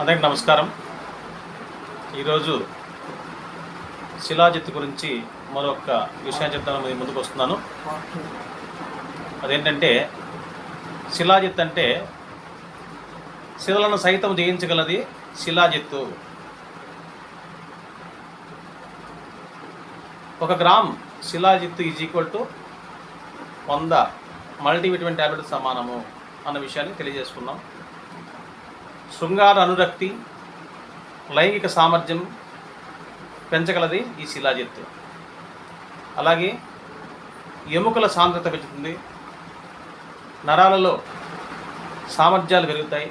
అందరికి నమస్కారం. ఈరోజు శిలాజిత్ గురించి మరొక విషయం చెప్తాను మీ ముందుకు వస్తున్నాను. అదేంటంటే శిలాజిత్ అంటే శిలలను సైతం జయించగలది శిలాజిత్తు. ఒక గ్రామ్ శిలాజిత్తు ఈజ్ ఈక్వల్ టు వంద మల్టీవిటమిన్ ట్యాబ్లెట్ సమానము అన్న విషయాన్ని తెలియజేసుకున్నాం. శృంగార అనురక్తి లైంగిక సామర్థ్యం పెంచగలది ఈ శిలాజిత్తు. అలాగే ఎముకల సాంద్రత పెంచుతుంది నరాలలో సామర్థ్యాలు పెరుగుతాయి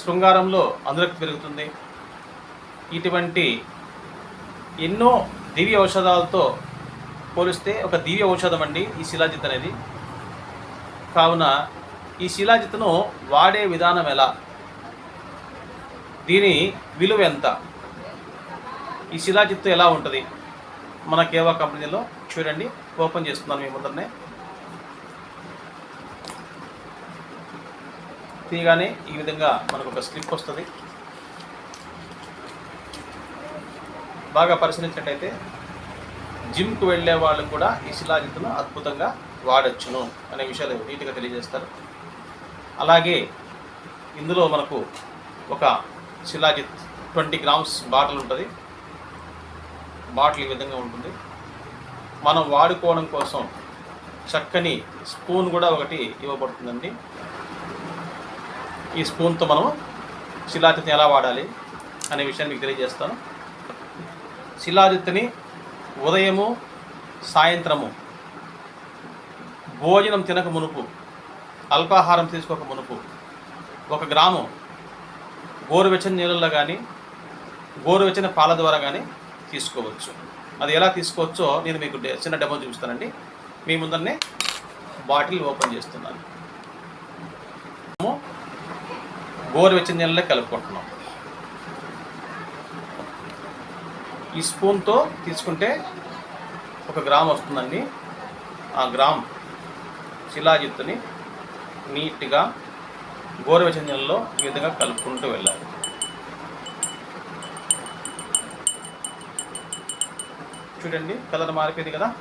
శృంగారంలో అనురక్తి పెరుగుతుంది. ఇటువంటి ఎన్నో దివ్య ఔషధాలతో పోలిస్తే ఒక దివ్య ఔషధం అండి ఈ శిలాజిత్ అనేది. కావున ఈ శిలాజిత్తును వాడే విధానం ఎలా? దీని విలువ ఎంత? ఈ శిలాజిత్తు ఎలా ఉంటుంది? మన కేవా కంపెనీలో చూడండి ఓపెన్ చేస్తున్నాను మీ ముందరనే. తీయగానే ఈ విధంగా మనకు ఒక స్లిప్ వస్తుంది. బాగా పరిశీలించినట్టయితే జిమ్కు వెళ్ళే వాళ్ళు కూడా ఈ శిలాజిత్తును అద్భుతంగా వాడచ్చును అనే విషయాలు నీట్గా తెలియజేస్తారు. అలాగే ఇందులో మనకు ఒక శిలాజిత్ ట్వంటీ గ్రామ్స్ బాటిల్ ఉంటుంది. బాటిల్ ఈ విధంగా ఉంటుంది. మనం వాడుకోవడం కోసం చక్కని స్పూన్ కూడా ఒకటి ఇవ్వబడుతుందండి. ఈ స్పూన్తో మనం శిలాజిత్ని ఎలా వాడాలి అనే విషయాన్ని మీకు తెలియజేస్తాను. శిలాజిత్ని ఉదయము సాయంత్రము భోజనం తినక మునుపు అల్పాహారం తీసుకోక మునుపు ఒక గ్రాము గోరువెచ్చని నీళ్ళల్లో కానీ గోరువెచ్చని పాల ద్వారా కానీ తీసుకోవచ్చు. అది ఎలా తీసుకోవచ్చో నేను మీకు డె- చిన్న డెమో చూపిస్తానండి. మీ ముందరనే బాటిల్ ఓపెన్ చేస్తున్నాను. గోరువెచ్చని నీళ్ళలో కలుపుకుంటున్నాం. ఈ స్పూన్తో తీసుకుంటే ఒక గ్రామ్ వస్తుందండి. ఆ గ్రామ్ శిలాజిత్తుని నీట్గా గోరువెచ్చని నీళ్ళలో ఈ విధంగా కలుపుకుంటూ వెళ్ళాలి. చూడండి కలర్ మారిపోయింది కదా?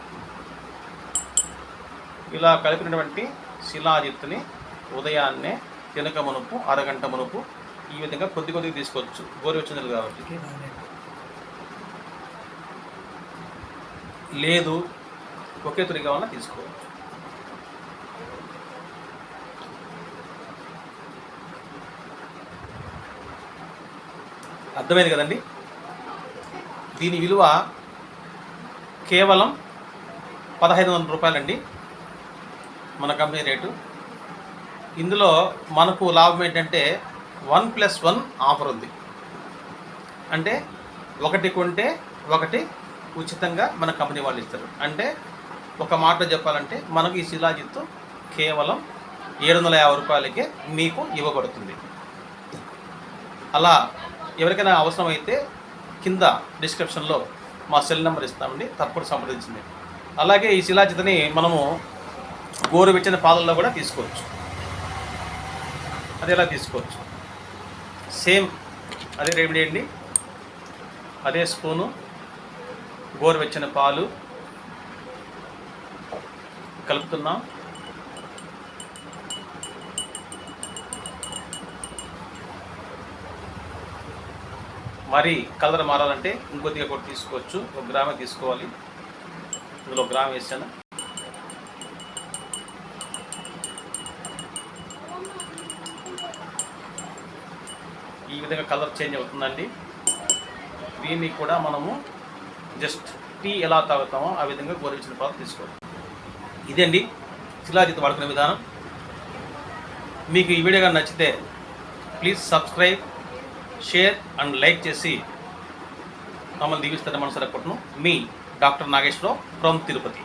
ఇలా కలిపినటువంటి శిలాజిత్తుని ఉదయాన్నే తినక మునుపు అరగంట మునుపు ఈ విధంగా కొద్ది కొద్దిగా తీసుకోవచ్చు గోరువెచ్చని కాబట్టి. లేదు ఒకే తొలి కావాలన్నా తీసుకోవచ్చు. అర్థమైంది కదండి? దీని విలువ కేవలం పదహైదు వందల రూపాయలండి మన కంపెనీ రేటు. ఇందులో మనకు లాభం ఏంటంటే వన్ ప్లస్ వన్ ఆఫర్ ఉంది. అంటే ఒకటి కొంటే ఒకటి ఉచితంగా మన కంపెనీ వాళ్ళు ఇస్తారు. అంటే ఒక మాట చెప్పాలంటే మనకు ఈ శిలాజిత్తు కేవలం ఏడు వందల యాభై రూపాయలకే మీకు ఇవ్వబడుతుంది. అలా ఎవరికైనా అవసరమైతే కింద డిస్క్రిప్షన్లో మా సెల్ నెంబర్ ఇస్తామండి. తప్పకుండా సంప్రదించండి. అలాగే ఈ శిలాజితని మనము గోరువెచ్చని పాలల్లో కూడా తీసుకోవచ్చు. అది ఎలా తీసుకోవచ్చు. సేమ్ అదే రెమెడీ అండి. అదే స్పూను గోరువెచ్చని పాలు కలుపుతున్నాం. మరి కలర్ మారాలంటే ఇంకొద్దిగా కూడా తీసుకోవచ్చు. ఒక గ్రామే తీసుకోవాలి. ఇందులో గ్రామ్ వేసాను. ఈ విధంగా కలర్ చేంజ్ అవుతుందండి. దీన్ని కూడా మనము జస్ట్ టీ ఎలా తాగుతామో ఆ విధంగా గోరవించిన పాలు తీసుకోవాలి. ఇదండి శిలాజిత్ వాడుకునే విధానం. మీకు ఈ వీడియో కానీ నచ్చితే please subscribe share and like చేసి మమ్మల్ని దీవిస్తారని మనసు అనుకుంటున్నాం మీ డాక్టర్ నాగేశ్వరరావు ఫ్రమ్ తిరుపతి